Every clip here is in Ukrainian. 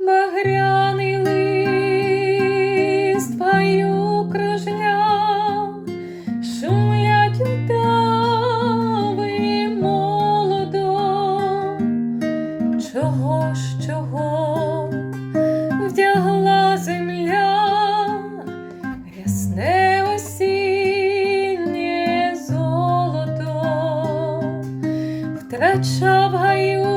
Багряний лист в гаю кружляв, шумлять удави молодо. Чого ж чого вдягла земля, рясне осіннє золото, втрачав гаю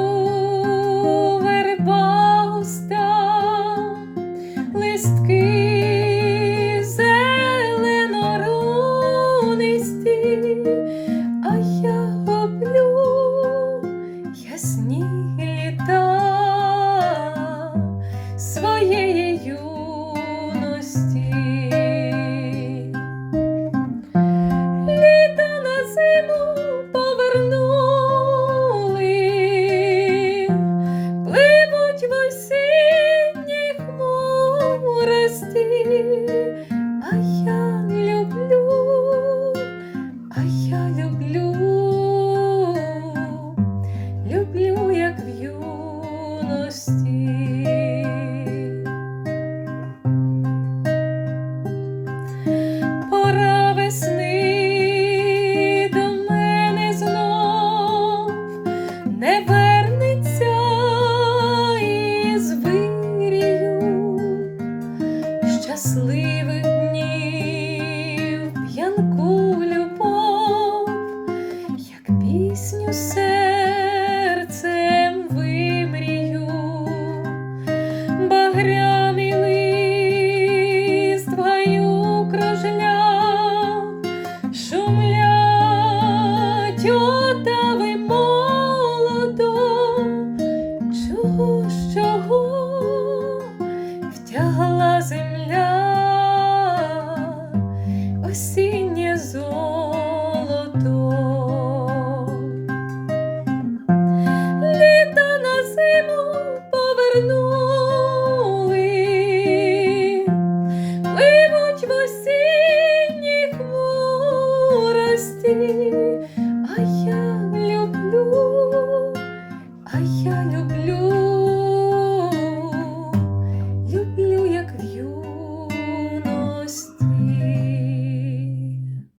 Ay як в юності, пора весни до мене знов не вернеться із вирію щасливий. шумлять. Ти, а я люблю, а я люблю.